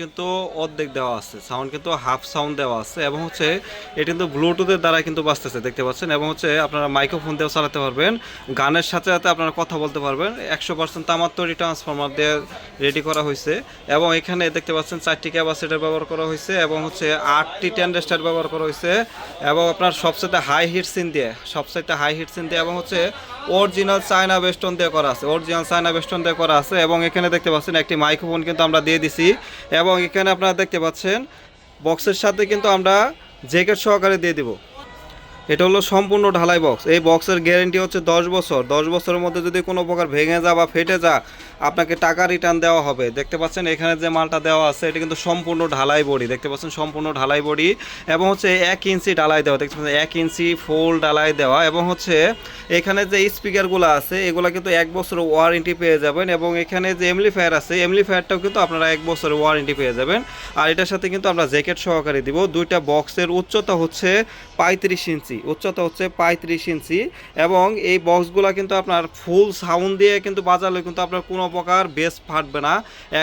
কিন্তু অর্ধেক দেওয়া আছে। সাউন্ড কিন্তু হাফ সাউন্ড দেওয়া আছে এবং হচ্ছে এটা কিন্তু ব্লুটুথের দ্বারা কিন্তু বাঁচতেছে দেখতে পাচ্ছেন? এবং হচ্ছে আপনারা মাইক্রোফোন দিয়েও চালাতে পারবেন। গানের সাথে সাথে আপনারা কথা বলতে পারবেন। একশো পার্সেন্ট তামার তৈরি ট্রান্সফরমার দিয়ে রেডি করা হয়েছে এবং এখানে দেখতে পাচ্ছেন চারটি ক্যাপাসিটার ব্যবহার করা হয়েছে এবং হচ্ছে আটটি টেন্ডেস্টার ব্যবহার করা হয়েছে এবং আপনার সবচেয়ে হাই হিট সিন দিয়ে সবচেয়ে হাই হিট সিন দিয়ে এবং হচ্ছে অরিজিনাল চায়না বেস্টন দিয়ে করা আছে। অরিজিনাল চায়না বেস্টন দিয়ে করা আছে এবং এখানে দেখতে পাচ্ছেন একটি মাইক্রোফোন কিন্তু আমরা দিয়ে দিছি এবং এখানে আপনারা দেখতে পাচ্ছেন বক্সের সাথে কিন্তু আমরা জ্যাকেট সহকারে দিয়ে দিব। এটা হলো সম্পূর্ণ ঢালাই বক্স এই বক্সের গ্যারেন্টি হচ্ছে দশ বছর। দশ বছরের মধ্যে যদি কোনো প্রকার ভেঙে যা বা ফেটে যা আপনাকে টাকা রিটার্ন দেওয়া হবে। দেখতে পাচ্ছেন এখানে যে মালটা দেওয়া আছে, এটা কিন্তু সম্পূর্ণ ঢালাই বডি। দেখতে পাচ্ছেন সম্পূর্ণ ঢালাই বডি এবং হচ্ছে এক ইঞ্চি ঢালাই দেওয়া। দেখতে পাচ্ছেন এক ইঞ্চি ফুল ঢালাই দেওয়া এবং হচ্ছে এখানে যে স্পিকারগুলো আছে, এগুলো কিন্তু এক বছর ওয়ারেন্টি পেয়ে যাবেন এবং এখানে যে এমলিফায়ার আছে এমলিফায়ারটাও কিন্তু আপনারা এক বছরের ওয়ারেন্টি পেয়ে যাবেন। আর এটার সাথে কিন্তু আমরা জ্যাকেট সহকারে দিব। দুইটা বক্সের উচ্চতা হচ্ছে পঁয়ত্রিশ ইঞ্চি। উচ্চতা হচ্ছে পঁয়ত্রিশ ইঞ্চি এবং এই বক্সগুলো কিন্তু আপনার ফুল সাউন্ড দিয়ে কিন্তু বাজালে কিন্তু আপনার কোনো প্রকার বেস ফাটবে না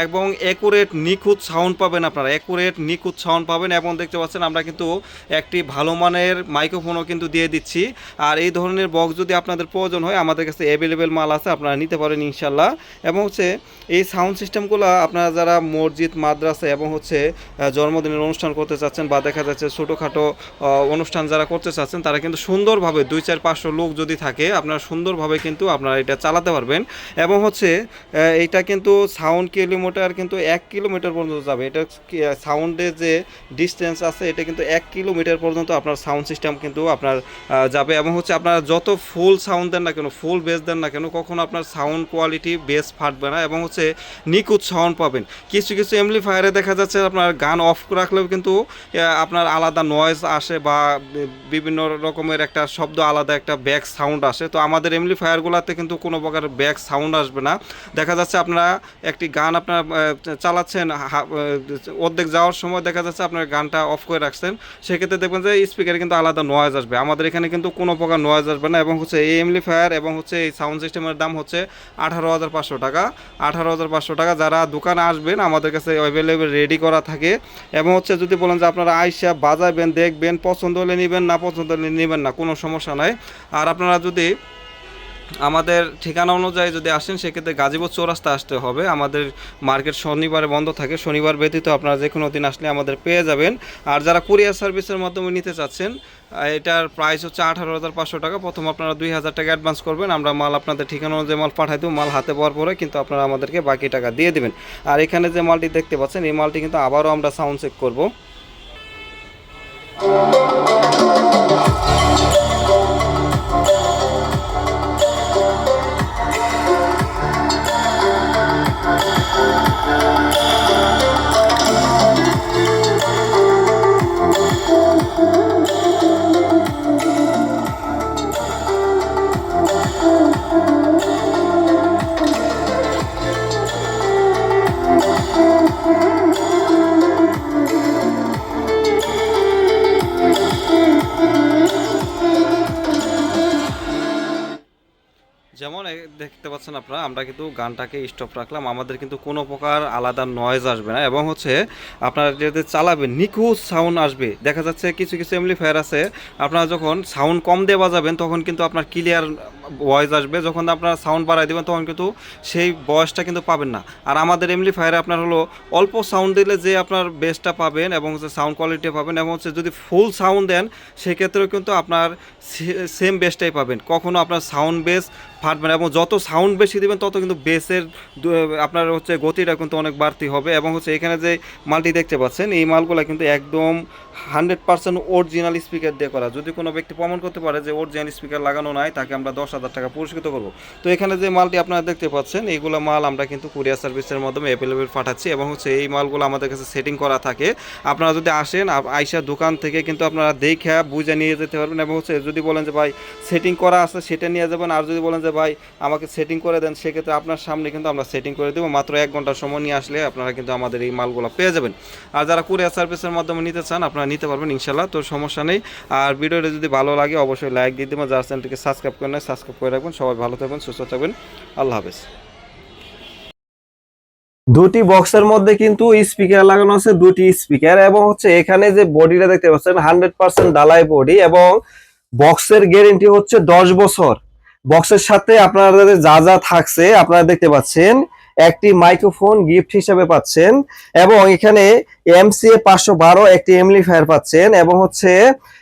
এবং একুরেট নিখুঁত সাউন্ড পাবেন আপনারা একুরেট নিখুঁত সাউন্ড পাবেন এবং দেখতে পাচ্ছেন আমরা কিন্তু একটি ভালো মানের মাইক্রোফোনও কিন্তু দিয়ে দিচ্ছি। আর এই ধরনের বক্স যদি আপনাদের প্রয়োজন হয়, আমাদের কাছে অ্যাভেলেবেল মাল আছে, আপনারা নিতে পারেন ইনশাল্লাহ এবং হচ্ছে এই সাউন্ড সিস্টেমগুলো আপনারা যারা মসজিদ, মাদ্রাসা এবং হচ্ছে জন্মদিনের অনুষ্ঠান করতে চাচ্ছেন বা দেখা যাচ্ছে ছোটোখাটো অনুষ্ঠান যারা করতে চাচ্ছেন তারা কিন্তু সুন্দরভাবে দুই চার পাঁচশো লোক যদি থাকে, আপনারা সুন্দরভাবে কিন্তু আপনারা এটা চালাতে পারবেন। এবং হচ্ছে এইটা কিন্তু সাউন্ড কিলোমিটার কিন্তু এক কিলোমিটার পর্যন্ত যাবে। এটা সাউন্ডের যে ডিস্টেন্স আছে, এটা কিন্তু এক কিলোমিটার পর্যন্ত আপনার সাউন্ড সিস্টেম কিন্তু আপনার যাবে। এবং হচ্ছে, আপনার যত ফুল সাউন্ড দেন না কেন ফুল বেস দেন না কেন, কখনো আপনার সাউন্ড কোয়ালিটি বেস ফাটবে না। এবং হচ্ছে, নিখুঁত সাউন্ড পাবেন। কিছু কিছু এমপ্লিফায়ারে দেখা যাচ্ছে, আপনার গান অফ রাখলেও কিন্তু আপনার আলাদা নয়েজ আসে বা, বিভিন্ন রকমের একটা শব্দ, আলাদা একটা ব্যাক সাউন্ড আসে। তো আমাদের এমপ্লিফায়ারগুলোতে কিন্তু কোনো প্রকার ব্যাক সাউন্ড আসবে না। দেখা যাচ্ছে আপনারা একটি গান আপনার চালাচ্ছেন অর্ধেক যাওয়ার সময় দেখা যাচ্ছে আপনার গানটা অফ করে রাখছেন। সেক্ষেত্রে দেখবেন যে স্পিকারে কিন্তু আলাদা নয়েজ আসবে। আমাদের এখানে কিন্তু কোনো প্রকার নয়েজ আসবে না এবং হচ্ছে এই এমপ্লিফায়ার এবং হচ্ছে এই সাউন্ড সিস্টেমের দাম হচ্ছে আঠারো হাজার পাঁচশো টাকা। আঠারো হাজার পাঁচশো টাকা যারা দোকানে আসবেন, আমাদের কাছে অ্যাভেলেবেল রেডি করা থাকে। এবং হচ্ছে যদি বলেন যে আপনারা আইসা বাজাবেন, দেখবেন, পছন্দ হলে নেবেন, না পছন্দ হলে নেবেন না, কোনো সমস্যা নাই। আর আপনারা যদি আমাদের ঠিকানা অনুযায়ী যদি আসেন, সেক্ষেত্রে গাজীপুর চৌরাস্তা আসতে হবে। আমাদের মার্কেট শনিবারে বন্ধ থাকে। শনিবার ব্যতীত আপনারা যে কোনো দিন আসলে আমাদের পেয়ে যাবেন। আর যারা কুরিয়ার সার্ভিসের মাধ্যমে নিতে চাচ্ছেন, এটার প্রাইস হচ্ছে আঠারো হাজার পাঁচশো টাকা। প্রথম আপনারা দুই হাজার টাকা অ্যাডভান্স করবেন। আমরা মাল আপনাদের ঠিকানা অনুযায়ী মাল পাঠাই দেবো। মাল হাতে পাওয়ার পরে কিন্তু আপনারা আমাদেরকে বাকি টাকা দিয়ে দেবেন। আর এখানে যে মালটি দেখতে পাচ্ছেন, এই মালটি কিন্তু আবারও আমরা সাউন্ড চেক করব। দেখতে পাচ্ছেন আপনারা, আমরা কিন্তু গানটাকে স্টপ রাখলাম। আমাদের কিন্তু কোনো প্রকার আলাদা নয়েজ আসবে না এবং হচ্ছে আপনারা যদি চালাবেন, নিখুঁত সাউন্ড আসবে। দেখা যাচ্ছে কিছু কিছু এমপ্লিফায়ার আছে, আপনারা যখন সাউন্ড কম দিয়ে বাজাবেন, তখন কিন্তু আপনার ক্লিয়ার ভয়েস আসবে, যখন আপনারা সাউন্ড বাড়াই দেবেন, তখন কিন্তু সেই ভয়েসটা কিন্তু পাবেন না। আর আমাদের এমপ্লিফায়ারে আপনার হলো, অল্প সাউন্ড দিলে যে আপনার বেসটা পাবেন এবং হচ্ছে সাউন্ড কোয়ালিটি পাবেন এবং হচ্ছে যদি ফুল সাউন্ড দেন, সেক্ষেত্রেও কিন্তু আপনার সেম বেসটাই পাবেন। কখনো আপনার সাউন্ড বেস ফাটবে না এবং যত সাউন্ড বেশি দেবেন, তত কিন্তু বেসের আপনার হচ্ছে গতিটা কিন্তু অনেক বাড়তি হবে এবং হচ্ছে এখানে যে মালটি দেখতে পাচ্ছেন, এই মালগুলো কিন্তু একদম হান্ড্রেড পার্সেন্ট অরিজিনাল স্পিকার দিয়ে করা। যদি কোনো ব্যক্তি প্রমাণ করতে পারে যে অরিজিনাল স্পিকার লাগানো নাই, তাকে আমরা দশ হাজার টাকা পুরস্কৃত করব। তো এখানে যে মালটি আপনারা দেখতে পাচ্ছেন এইগুলো মাল আমরা কিন্তু কুরিয়ার সার্ভিসের মাধ্যমে অ্যাভেলেবেল পাঠাচ্ছি এবং হচ্ছে এই মালগুলো আমাদের কাছে সেটিং করা থাকে। আপনারা যদি আসেন আইসা দোকান থেকে কিন্তু আপনারা দেখে বুঝে নিয়ে যেতে পারবেন এবং হচ্ছে যদি বলেন যে, ভাই সেটিং করা আছে, সেটা নিয়ে যাবেন। আর যদি বলেন যে, ভাই, আমাকে সেটিং করে দেন, সেক্ষেত্রে আপনার সামনে কিন্তু আমরা সেটিং করে দেবো। মাত্র এক ঘণ্টার সময় নিয়ে আসলে আপনারা কিন্তু আমাদের এই মালগুলো পেয়ে যাবেন। আর যারা কুরিয়ার সার্ভিসের মাধ্যমে নিতে চান, আপনারা নিতে পারবেন ইনশাল্লাহ তো সমস্যা নেই। আর ভিডিওটা যদি ভালো লাগে, অবশ্যই লাইক দিয়ে দেবেন। যারা চ্যানেলটিকে সাবস্ক্রাইব করে নেয় সাবস্ক্রাইব করে রাখবেন। সবাই ভালো থাকবেন, সুস্থ থাকবেন। আল্লাহ হাফেজ। দুটি বক্সের মধ্যে কিন্তু স্পিকার লাগানো আছে, দুটি স্পিকার এবং হচ্ছে এখানে যে বডিটা দেখতে পাচ্ছেন, হান্ড্রেড পার্সেন্ট ডালাই বডি এবং বক্সের গ্যারেন্টি হচ্ছে দশ বছর। বক্সের সাথে আপনাদের যা যা থাকছে, আপনারা দেখতে পাচ্ছেন একটি মাইক্রোফোন গিফট হিসেবে পাচ্ছেন এবং এখানে এমসিএ পাঁচশো বারো একটি এমলিফায়ার পাচ্ছেন এবং হচ্ছে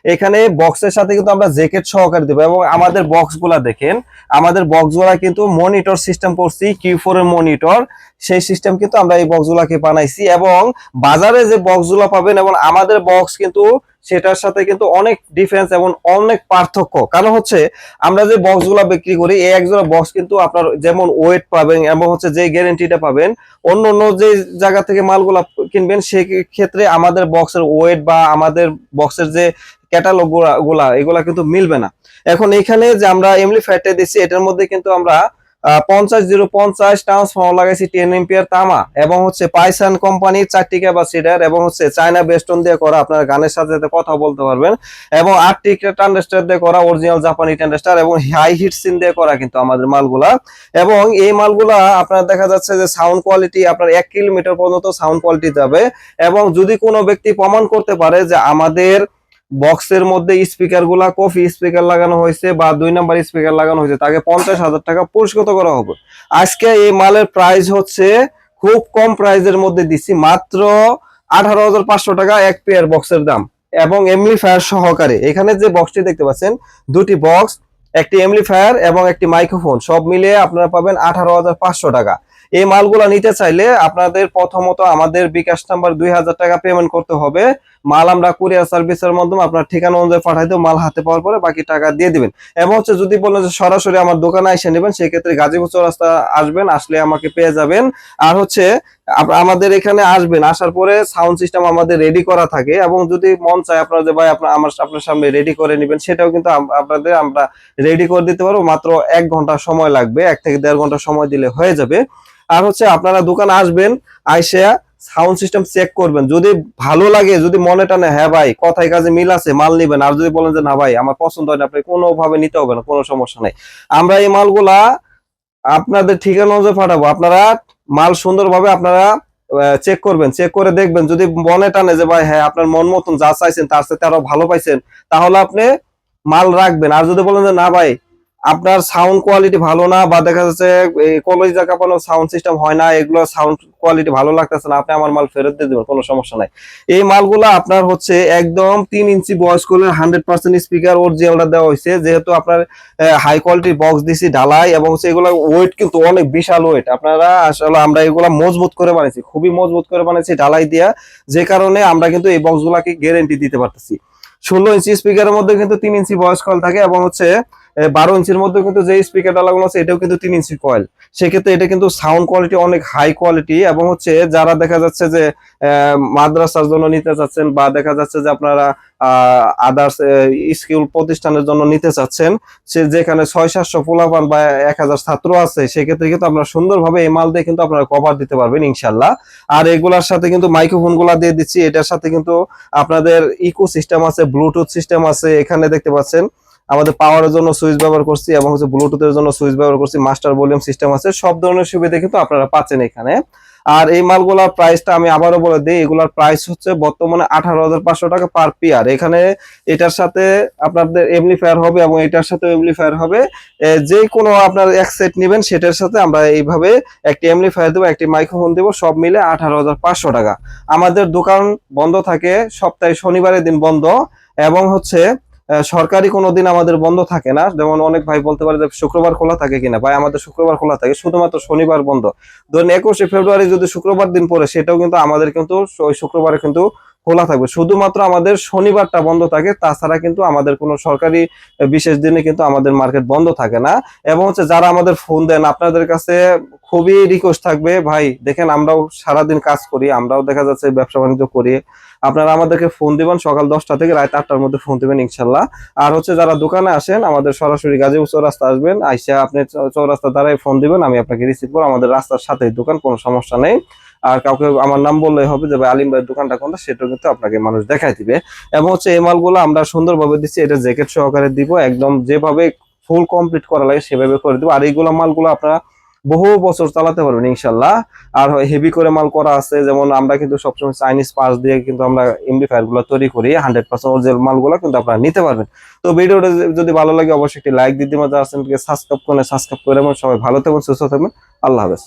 এখানে বক্সের সাথে কিন্তু আমরা জ্যাকেট সহকারে দেবো এবং আমাদের বক্সগুলা দেখেন, আমাদের বক্সগুলা কিন্তু মনিটর সিস্টেম করছি কিউ ফোর এর মনিটর সেই সিস্টেম কিন্তু আমরা এই বক্সগুলাকে বানাইছি এবং বাজারে যে বক্সগুলো পাবেন এবং আমাদের বক্স কিন্তু সেটার সাথে কিন্তু অনেক ডিফারেন্স এবং অনেক পার্থক্য। কারণ হচ্ছে, আমরা যে বক্সগুলো বিক্রি করি, এই একজোড়া বক্স কিন্তু আপনার যেমন ওয়েট পাবেন এবং হচ্ছে যে গ্যারেন্টিটা পাবেন, অন্য অন্য যে জায়গা থেকে মালগুলা কিনবেন সেই ক্ষেত্রে আমাদের বক্সের ওয়েট বা আমাদের বক্সের যে ক্যাটালগগুলা এগুলা কিন্তু মিলবে না। এখন এখানে যে আমরা এমলি ফ্যাটে দিচ্ছি, এটার মধ্যে কিন্তু আমরা পঞ্চাশ জিরো পঞ্চাশ ট্রান্সফর্মার লাগাইছি টেন এম্পিয়ার তামা, এবং হচ্ছে পাইসান কোম্পানির চারটি ক্যাপাসিটার, এবং হচ্ছে চায়না বেস্টন দিয়ে করা আপনার গানের সাথে সাথে কথা বলতে পারবেন, এবং আটটি ট্রান্ডেস্টার দিয়ে করা অরিজিনাল জাপানি ট্রান্ডেস্টার এবং হাই হিট সিন দিয়ে করা কিন্তু আমাদের মালগুলা। এবং এই মালগুলা আপনার দেখা যাচ্ছে যে সাউন্ড কোয়ালিটি আপনার এক কিলোমিটার পর্যন্ত সাউন্ড কোয়ালিটি যাবে এবং যদি কোনো ব্যক্তি প্রমাণ করতে পারে যে আমাদের বক্সের মধ্যে স্পিকারগুলা, কফি স্পিকার লাগানো হয়েছে বা দুই নাম্বার স্পিকার লাগানো হয়েছে, তাকে পঞ্চাশ হাজার টাকা পুরস্কৃত করা হবে। আজকে এই মালের প্রাইস হচ্ছে খুব কম প্রাইজের মধ্যে দিচ্ছি মাত্র আঠারো হাজার পাঁচশো টাকা এক পেয়ার বক্সের দাম। এবং এমলিফায়ার সহকারে, এখানে যে বক্সটি দেখতে পাচ্ছেন, দুটি বক্স একটি এমলিফায়ার এবং একটি মাইক্রোফোন সব মিলিয়ে আপনারা পাবেন আঠারো হাজার পাঁচশো টাকা। এই মালগুলা নিতে চাইলে আপনাদের প্রথমত আমাদের বিকাশ নাম্বার দুই হাজার টাকা পেমেন্ট করতে হবে। মাল আমরা কুরিয়ার সার্ভিসের মাধ্যমে আপনার ঠিকানা অনুযায়ী পাঠাই দেবো, মাল হাতে পাওয়ার পরে বাকি টাকা দিয়ে দিবেন। এবং হচ্ছে যদি বলেন যে সরাসরি আমার দোকানে এসে নেবেন, সেক্ষেত্রে গাজীপুর চৌরাস্তা আসবেন, আসলে আমাকে পেয়ে যাবেন। আর হচ্ছে আমাদের এখানে আসবেন, আসার পরে সাউন্ড সিস্টেম আমাদের রেডি করা থাকে। এবং যদি মন চায় আপনারা যে ভাই আপনার, আমার আপনার সামনে রেডি করে নেবেন, সেটাও কিন্তু আপনাদের আমরা রেডি করে দিতে পারব। মাত্র এক ঘণ্টা সময় লাগবে, এক থেকে দেড় ঘণ্টা সময় দিলে হয়ে যাবে। আর হচ্ছে আপনারা দোকানে আসবেন, আইসা সাউন্ড সিস্টেম চেক করবেন। যদি ভালো লাগে, যদি মনে টানে হ্যাঁ ভাই, কথায় কাজে মিল আছে, মাল নিবেন। আর যদি বলেন যে, না ভাই, আমার পছন্দ হয় না, আপনি কোনো ভাবে নিতে হবে না, কোনো সমস্যা নেই। আমরা এই মালগুলা আপনাদের ঠিকানা অনুযায়ী পাঠাবো। আপনারা মাল সুন্দরভাবে আপনারা চেক করবেন। চেক করে দেখবেন। যদি মনে টানে যে, ভাই হ্যাঁ আপনার মন মতন যা চাইছেন, তার সাথে আরও ভালো পাইছেন, তাহলে আপনি মাল রাখবেন। আর যদি বলেন যে, না ভাই আপনার সাউন্ড কোয়ালিটি ভালো না বা দেখা যাচ্ছে কলেজা কাঁপানো সাউন্ড সিস্টেম হয় না, এগুলো সাউন্ড কোয়ালিটি ভালো লাগতেছে না, আপনি আমার মাল ফেরত দিয়ে দেবেন, কোনো সমস্যা নাই। এই মালগুলো আপনার হচ্ছে একদম তিন ইঞ্চি বয়স করলে হান্ড্রেড পার্সেন্ট স্পিকার ওর অরিজিনালটা দেওয়া হয়েছে। যেহেতু আপনার হাই কোয়ালিটির বক্স দিছি ঢালাই এবং হচ্ছে এগুলো ওয়েট কিন্তু অনেক বিশাল ওয়েট আপনারা আসলে আমরা এগুলো মজবুত করে বানিয়েছি খুবই মজবুত করে বানিয়েছি ঢালাই দিয়া। যে কারণে আমরা কিন্তু এই বক্সগুলাকে গ্যারেন্টি দিতে পারতেছি। ষোলো ইঞ্চি স্পিকারের মধ্যে কিন্তু তিন ইঞ্চি বয়স কল থাকে এবং হচ্ছে বারো ইঞ্চির মধ্যে কিন্তু যে স্পিকারটা লাগানো আছে, এটাও কিন্তু তিন ইঞ্চি কয়েল সেক্ষেত্রে এটা কিন্তু সাউন্ড কোয়ালিটি অনেক হাই কোয়ালিটি এবং হচ্ছে যারা দেখা যাচ্ছে যে মাদ্রাসার জন্য নিতে চাচ্ছেন বা দেখা যাচ্ছে যে আপনারা আদার্স স্কুল প্রতিষ্ঠানের জন্য নিতে চাচ্ছেন, সে যেখানে ছয় সাতশো পোলাপান বা এক হাজার ছাত্র আছে, সেক্ষেত্রে কিন্তু আপনারা সুন্দরভাবে এই মাল দিয়ে কিন্তু আপনারা কভার দিতে পারবেন ইনশাল্লাহ। আর এগুলার সাথে কিন্তু মাইক্রোফোনগুলা দিয়ে দিচ্ছি, এটার সাথে কিন্তু আপনাদের ইকো সিস্টেম আছে ব্লুটুথ সিস্টেম আছে, এখানে দেখতে পাচ্ছেন আমাদের পাওয়ারের জন্য সুইচ ব্যবহার করছি এবং হচ্ছে ব্লুটুথের জন্য সুইচ ব্যবহার করছি মাস্টার ভলিউম সিস্টেম আছে, সব ধরনের সুবিধা কিন্তু আপনারা পাচ্ছেন এখানে। আর এই মালগুলার প্রাইসটা আমি আবারও বলে দিই, এগুলার প্রাইস হচ্ছে বর্তমানে আঠারো হাজার পাঁচশো টাকা পার পিয়ার এখানে এটার সাথে আপনাদের এমলিফায়ার হবে এবং এটার সাথে এমলিফায়ার হবে। যে কোনো আপনার এক সেট নেবেন, সেটার সাথে আমরা এইভাবে একটি এমলিফায়ার দেবো, একটি মাইক্রোফোন দেবো, সব মিলে আঠারো হাজার পাঁচশো টাকা। আমাদের দোকান বন্ধ থাকে সপ্তাহে শনিবারের দিন বন্ধ এবং হচ্ছে সরকারি কোনো দিন আমাদের বন্ধ থাকে না। যেমন অনেক ভাই বলতে পারে যে শুক্রবার খোলা থাকে কিনা। ভাই, আমাদের শুক্রবার খোলা থাকে, শুধুমাত্র শনিবার বন্ধ। ধরুন একুশে ফেব্রুয়ারি যদি শুক্রবার দিন পড়ে, সেটাও কিন্তু আমাদের কিন্তু ওই শুক্রবারে কিন্তু খোলা থাকবে। শুধুমাত্র আমাদের শনিবারটা বন্ধ থাকে, তাছাড়া কিন্তু আমাদের কোনো সরকারি বিশেষ দিনে কিন্তু আমাদের মার্কেট বন্ধ থাকে না। এবং হচ্ছে যারা আমাদের ফোন দেন, আপনাদের কাছে খুবই রিকোয়েস্ট থাকবে। ভাই, দেখেন আমরাও সারাদিন কাজ করি, আমরাও দেখা যাচ্ছে ব্যবসা বাণিজ্য করি। আপনারা আমাদেরকে ফোন দিবেন সকাল দশটা থেকে রাত আটটার মধ্যে ফোন দিবেন ইনশাল্লাহ। আর হচ্ছে যারা দোকানে আসেন, আমাদের সরাসরি গাজীপুর চৌরাস্তা আসবেন, আইসা আপনি চৌরাস্তা দ্বারাই ফোন দিবেন, আমি আপনাকে রিসিভ করব। আমাদের রাস্তার সাথেই দোকান, কোনো সমস্যা নেই। আর কাউকে আমার নাম বললেই হবে যে, ভাই, আলিম ভাইয়ের দোকানটা কোনটা? সেটাও কিন্তু আপনাকে মানুষ দেখাই দিবে। এবং হচ্ছে এই মালগুলো আমরা সুন্দরভাবে দিচ্ছি, এটা জ্যাকেট সহকারে দিব, একদম যেভাবে ফুল কমপ্লিট করা লাগে সেভাবে করে দিব। আর এইগুলো মালগুলো আপনারা বহু বছর চালাতে পারবেন, ইনশাল্লাহ। আর হেভি করে মাল করা আছে, যেমন আমরা কিন্তু সবসময় চাইনিজ পাস দিয়ে কিন্তু আমরা এমডিফায়ারগুলো তৈরি করি হান্ড্রেড পার্সেন্ট অরিজিনাল মালগুলো কিন্তু আপনারা নিতে পারবেন। তো ভিডিওটা যদি ভালো লাগে, অবশ্যই একটি লাইক দিতে মাঝে আসেন সাবস্ক্রাইব করে সাবস্ক্রাইব করে এবং সবাই ভালো থাকবেন, সুস্থ থাকবেন। আল্লাহ হাফেজ।